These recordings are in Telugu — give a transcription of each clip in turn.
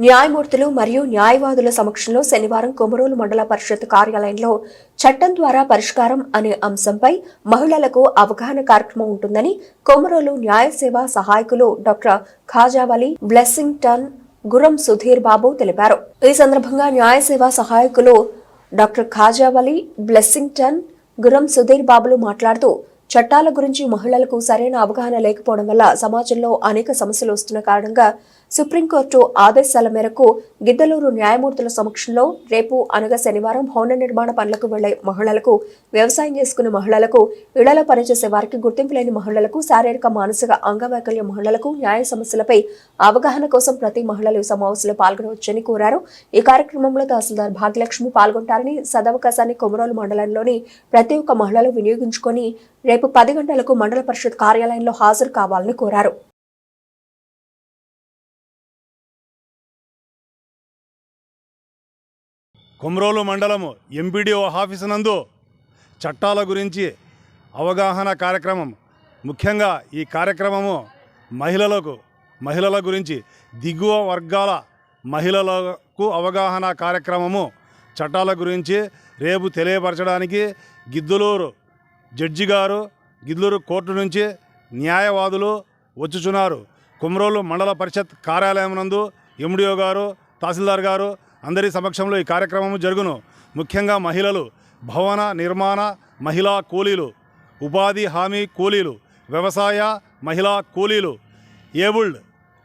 న్యాయమూర్తులు మరియు న్యాయవాదుల సమక్షంలో శనివారం కొమరోలు మండల పరిషత్ కార్యాలయంలో చట్టం ద్వారా పరిష్కారం అనే అంశంపై మహిళలకు అవగాహన కార్యక్రమం ఉంటుందని కొమరోలు న్యాయ సేవా సహాయకులు డాక్టర్ ఖాజావలి బ్లెస్సింగ్టన్ గురం సుధీర్ బాబు తెలిపారు. ఈ సందర్భంగా న్యాయ సేవా సహాయకులు డాక్టర్ ఖాజావలి బ్లెస్సింగ్టన్ గురం సుధీర్ బాబులు మాట్లాడుతూ చట్టాల గురించి మహిళలకు సరైన అవగాహన లేకపోవడం వల్ల సమాజంలో అనేక సమస్యలు వస్తున్న కారణంగా సుప్రీంకోర్టు ఆదేశాల మేరకు గిద్దలూరు న్యాయమూర్తుల సమక్షంలో రేపు అనగా శనివారం భవన నిర్మాణ పనులకు వెళ్ళే మహిళలకు వ్యవసాయం చేసుకునే మహిళలకు ఇళ్ళలో పనిచేసే వారికి గుర్తింపు లేని మహిళలకు శారీరక మానసిక అంగవైకల్య మహిళలకు న్యాయ సమస్యలపై అవగాహన కోసం ప్రతి మహిళలు సమావేశంలో పాల్గొనవచ్చని కోరారు. ఈ కార్యక్రమంలో తహసీల్దార్ భాగ్యలక్ష్మి పాల్గొంటారని సదవకాశాన్ని కొమరోలు మండలంలోని ప్రతి ఒక్క మహిళలు వినియోగించుకొని రేపు పది గంటలకు మండల పరిషత్ కార్యాలయంలో హాజరు కావాలని కోరారు. కుమ్రోలు మండలము ఎంపీడీఓ ఆఫీసు నందు చట్టాల గురించి అవగాహన కార్యక్రమం ముఖ్యంగా ఈ కార్యక్రమము మహిళలకు మహిళల గురించి దిగువ వర్గాల మహిళలకు అవగాహన కార్యక్రమము చట్టాల గురించి రేపు తెలియపరచడానికి గిద్దులూరు జడ్జి గారు గిద్దులూరు కోర్టు నుంచి న్యాయవాదులు వచ్చుచున్నారు. కుమ్రోలు మండల పరిషత్ కార్యాలయం నందు ఎండిఓ గారు తహసీల్దార్ గారు అందరి సమక్షంలో ఈ కార్యక్రమం జరుగును. ముఖ్యంగా మహిళలు భవన నిర్మాణ మహిళా కూలీలు ఉపాధి హామీ కూలీలు వ్యవసాయ మహిళా కూలీలు ఏబుల్డ్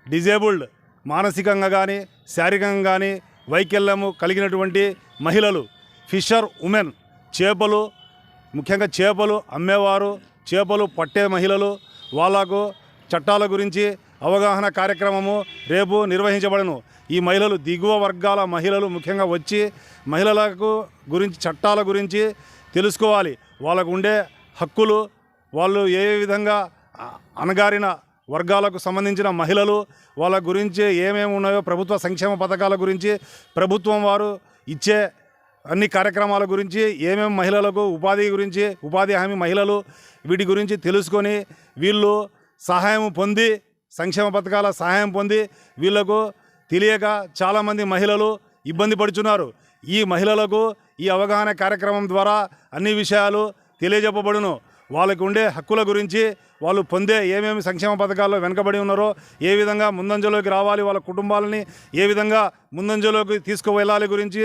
డిజేబుల్డ్ మానసికంగా కానీ శారీరకంగా కానీ వైకల్యము కలిగినటువంటి మహిళలు ఫిషర్ ఉమెన్ చేపలు ముఖ్యంగా చేపలు అమ్మేవారు చేపలు పట్టే మహిళలు వాళ్ళకు చట్టాల గురించి అవగాహన కార్యక్రమము రేపు నిర్వహించబడను. ఈ మహిళలు దిగువ వర్గాల మహిళలు ముఖ్యంగా వచ్చి మహిళలకు గురించి చట్టాల గురించి తెలుసుకోవాలి. వాళ్ళకు ఉండే హక్కులు వాళ్ళు ఏ విధంగా అణగారిన వర్గాలకు సంబంధించిన మహిళలు వాళ్ళ గురించి ఏమేమి ఉన్నాయో ప్రభుత్వ సంక్షేమ పథకాల గురించి ప్రభుత్వం వారు ఇచ్చే అన్ని కార్యక్రమాల గురించి ఏమేమి మహిళలకు ఉపాధి గురించి ఉపాధి హామీ మహిళలు వీటి గురించి తెలుసుకొని వీళ్ళు సహాయం పొంది సంక్షేమ పథకాల సహాయం పొంది వీళ్ళకు తెలియక చాలామంది మహిళలు ఇబ్బంది పడుచున్నారు. ఈ మహిళలకు ఈ అవగాహన కార్యక్రమం ద్వారా అన్ని విషయాలు తెలియజెప్పబడును. వాళ్ళకు ఉండే హక్కుల గురించి వాళ్ళు పొందే ఏమేమి సంక్షేమ పథకాల్లో వెనకబడి ఉన్నారో ఏ విధంగా ముందంజలోకి రావాలి వాళ్ళ కుటుంబాలని ఏ విధంగా ముందంజలోకి తీసుకువెళ్ళాలి గురించి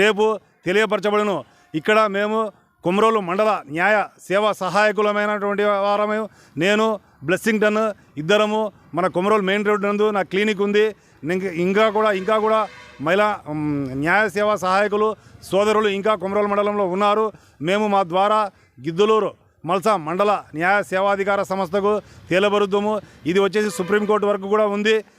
రేపు తెలియపరచబడును. ఇక్కడ మేము కుమ్రోలు మండల న్యాయ సేవా సహాయకులమైనటువంటి వారము నేను బ్లెస్సింగ్టన్ ఇద్దరము మన కుమ్రోలు మెయిన్ రోడ్ నందు నా క్లినిక్ ఉంది. ఇంకా కూడా ఇంకా కూడా మహిళా న్యాయ సేవా సహాయకులు సోదరులు ఇంకా కొమరోల్ మండలంలో ఉన్నారు. మేము మా ద్వారా గిద్దులూరు మల్సా మండల న్యాయ సేవాధికార సంస్థకు తేలబరుద్దాము. ఇది వచ్చేసి సుప్రీంకోర్టు వరకు కూడా ఉంది.